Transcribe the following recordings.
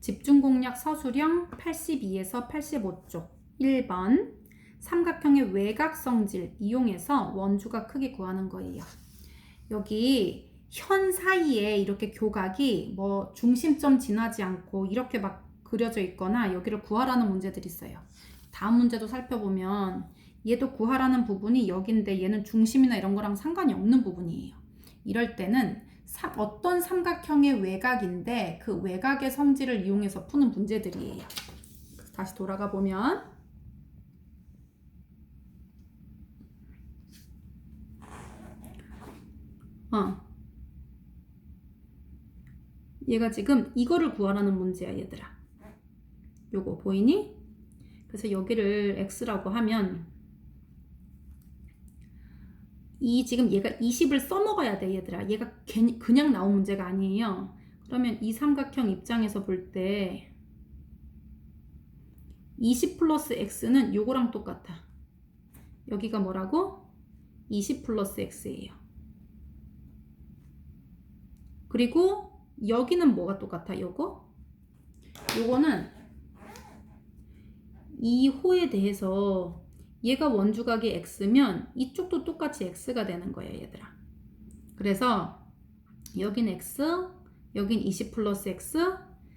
집중 공략 서술형 82에서 85쪽 1번 삼각형의 외곽 성질 이용해서 원주각 크기 구하는 거예요. 여기 현 사이에 이렇게 교각이 뭐 중심점 지나지 않고 이렇게 막 그려져 있거나 여기를 구하라는 문제들이 있어요. 다음 문제도 살펴보면 얘도 구하라는 부분이 여긴데 얘는 중심이나 이런 거랑 상관이 없는 부분이에요. 이럴 때는 사- 어떤 삼각형의 외곽인데 그 외곽의 성질을 이용해서 푸는 문제들이에요. 다시 돌아가 보면 어. 얘가 지금 이거를 구하라는 문제야, 얘들아. 요거 보이니? 그래서 여기를 x라고 하면 이 지금 얘가 20을 써먹어야 돼, 얘들아. 얘가 그냥 나온 문제가 아니에요. 그러면 이 삼각형 입장에서 볼 때 20 플러스 x는 요거랑 똑같아. 여기가 뭐라고? 20 플러스 x예요. 그리고 여기는 뭐가 똑같아? 요거? 요거는 이 호에 대해서 얘가 원주각이 x면 이쪽도 똑같이 x가 되는 거예요, 얘들아. 그래서 여긴 x, 여긴 20 플러스 x.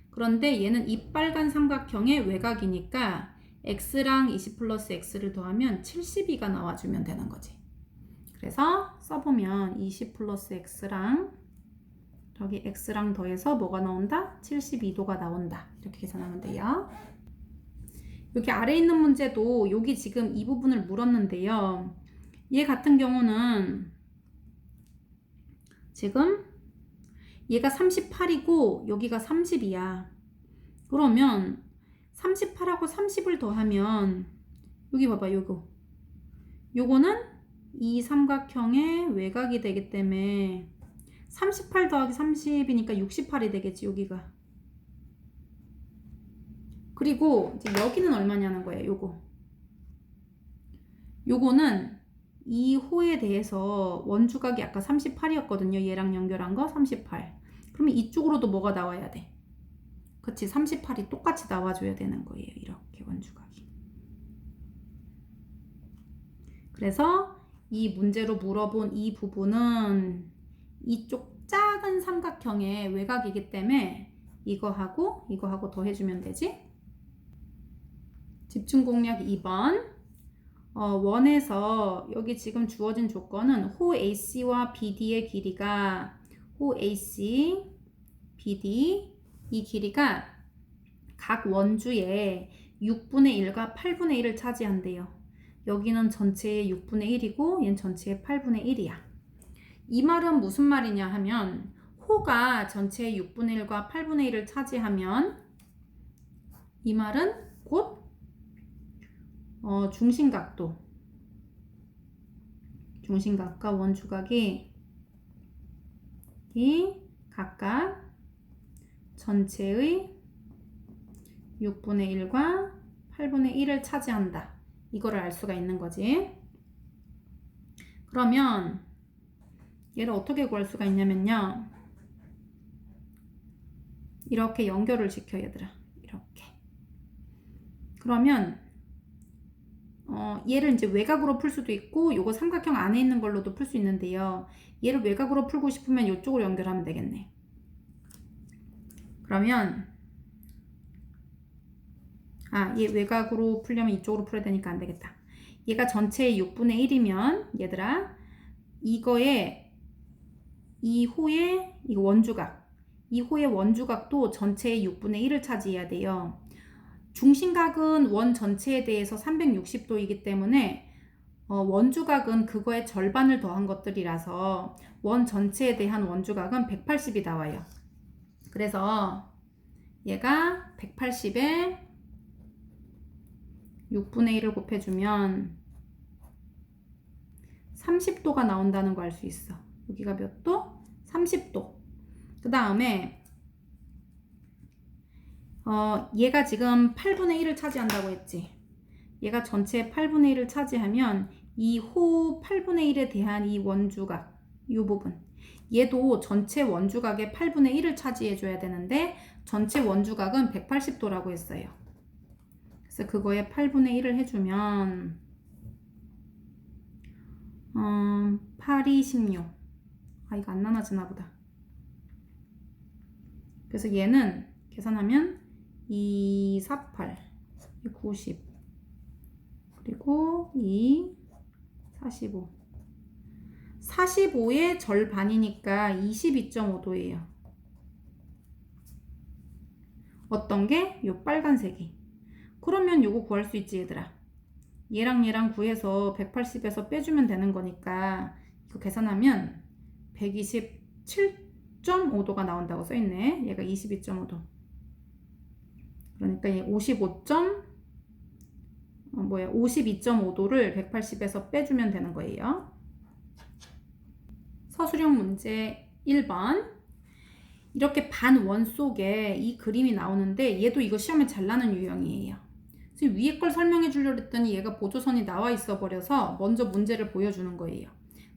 그런데 얘는 이 빨간 삼각형의 외곽이니까 x랑 20 플러스 x를 더하면 72가 나와주면 되는 거지. 그래서 써보면 20 플러스 x랑 저기 x랑 더해서 뭐가 나온다? 72도가 나온다. 이렇게 계산하면 돼요. 여기 아래 있는 문제도 여기 지금 이 부분을 물었는데요. 얘 같은 경우는 지금 얘가 38이고 여기가 30이야. 그러면 38하고 30을 더하면 여기 봐봐 요거 요거는 이 삼각형의 외곽이 되기 때문에 38 더하기 30이니까 68이 되겠지 여기가 그리고 이제 여기는 얼마냐는 거예요 요거. 요거는 이 호에 대해서 원주각이 아까 38이었거든요. 얘랑 연결한 거 38 그러면 이쪽으로도 뭐가 나와야 돼? 그치 38이 똑같이 나와줘야 되는 거예요 이렇게 원주각이. 그래서 이 문제로 물어본 이 부분은 이쪽 작은 삼각형의 외곽이기 때문에 이거하고 이거하고 더 해주면 되지 집중 공략 2번 어, 원에서 여기 지금 주어진 조건은 호 AC와 BD의 길이가 호 AC, BD 이 길이가 각 원주의 6분의 1과 8분의 1을 차지한대요. 여기는 전체의 6분의 1이고 얘는 전체의 8분의 1이야. 이 말은 무슨 말이냐 하면 호가 전체의 6분의 1과 8분의 1을 차지하면 이 말은 곧 어, 중심각도 중심각과 원주각이 이 각각 전체의 6분의 1과 8분의 1을 차지한다. 이거를 알 수가 있는 거지. 그러면 얘를 어떻게 구할 수가 있냐면요. 이렇게 연결을 시켜 얘들아. 이렇게. 그러면 어, 얘를 이제 외곽으로 풀 수도 있고 요거 삼각형 안에 있는 걸로도 풀 수 있는데요. 얘를 외곽으로 풀고 싶으면 이쪽으로 연결하면 되겠네. 그러면 아, 얘 외곽으로 풀려면 이쪽으로 풀어야 되니까 안 되겠다. 얘가 전체의 6분의 1이면 얘들아 이거에 이 호의 이 원주각 이 호의 원주각도 전체의 6분의 1을 차지해야 돼요. 중심각은 원 전체에 대해서 360도이기 때문에 어, 원주각은 그거의 절반을 더한 것들이라서 원 전체에 대한 원주각은 180이 나와요. 그래서 얘가 180에 6분의 1을 곱해주면 30도가 나온다는 거알수 있어. 여기가 몇 도? 30도. 그 다음에 어, 얘가 지금 8분의 1을 차지한다고 했지. 얘가 전체 8분의 1을 차지하면 이 호 8분의 1에 대한 이 원주각, 이 부분. 얘도 전체 원주각의 8분의 1을 차지해 줘야 되는데 전체 원주각은 180도라고 했어요. 그래서 그거에 8분의 1을 해주면 음, 8, 2, 16. 아, 이거 안 나눠지나 보다. 그래서 얘는 계산하면 2, 4, 8, 90. 그리고 2, 45. 45의 절반이니까 22.5도예요. 어떤 게? 요 빨간색이. 그러면 요거 구할 수 있지 얘들아. 얘랑 얘랑 구해서 180에서 빼주면 되는 거니까 이거 계산하면 127.5도가 나온다고 써있네. 얘가 22.5도. 그러니까 얘 55. 어, 뭐야 52.5도를 180에서 빼주면 되는 거예요. 서술형 문제 1번 이렇게 반원 속에 이 그림이 나오는데 얘도 이거 시험에 잘 나는 유형이에요. 지금 위에 걸 설명해 주려고 했더니 얘가 보조선이 나와 있어 버려서 먼저 문제를 보여주는 거예요.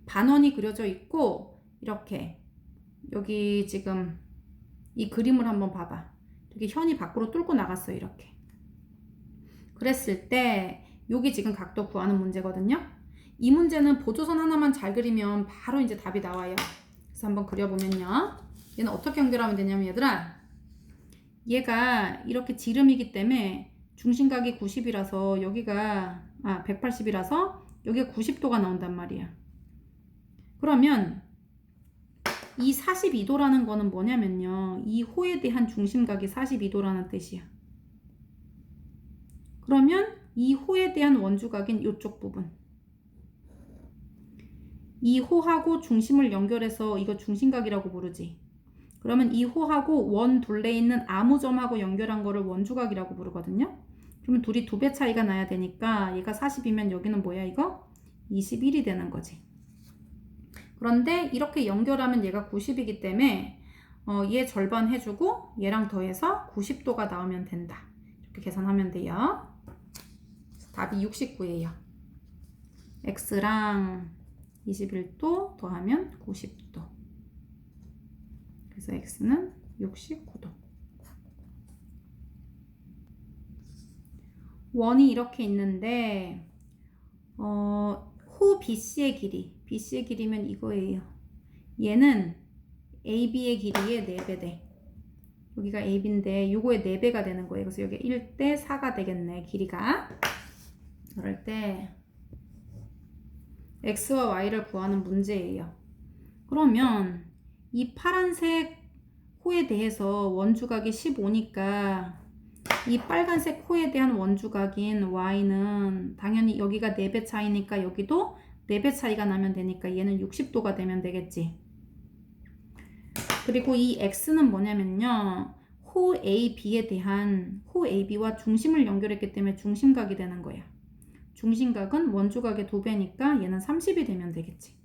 반원이 그려져 있고 이렇게 여기 지금 이 그림을 한번 봐봐. 이렇게 현이 밖으로 뚫고 나갔어 이렇게. 그랬을 때 여기 지금 각도 구하는 문제거든요. 이 문제는 보조선 하나만 잘 그리면 바로 이제 답이 나와요. 그래서 한번 그려보면요. 얘는 어떻게 연결하면 되냐면 얘들아 얘가 이렇게 지름이기 때문에 중심각이 90이라서 여기가 아 180이라서 여기가 90도가 나온단 말이야. 그러면 이 42도라는 거는 뭐냐면요. 이 호에 대한 중심각이 42도라는 뜻이야. 그러면 이 호에 대한 원주각인 이쪽 부분. 이 호하고 중심을 연결해서 이거 중심각이라고 부르지. 그러면 이 호하고 원 둘레 있는 아무 점하고 연결한 거를 원주각이라고 부르거든요. 그러면 둘이 두 배 차이가 나야 되니까 얘가 40이면 여기는 뭐야 이거? 21이 되는 거지. 그런데 이렇게 연결하면 얘가 90이기 때문에 어, 얘 절반 해주고 얘랑 더해서 90도가 나오면 된다. 이렇게 계산하면 돼요. 답이 69예요. x랑 21도 더하면 90도. 그래서 x는 69도. 원이 이렇게 있는데 어, 호 BC의 길이, BC의 길이면 이거예요. 얘는 AB의 길이의 4배 돼. 여기가 AB인데 요거의 4배가 되는 거예요. 그래서 여기 1대 4가 되겠네, 길이가. 그럴 때 x와 y를 구하는 문제예요. 그러면 이 파란색 호에 대해서 원주각이 15니까 이 빨간색 호에 대한 원주각인 y는 당연히 여기가 4배 차이니까 여기도 4배 차이가 나면 되니까 얘는 60도가 되면 되겠지. 그리고 이 x는 뭐냐면요. 호 AB에 대한 호 AB와 중심을 연결했기 때문에 중심각이 되는 거야. 중심각은 원주각의 2배니까 얘는 30이 되면 되겠지.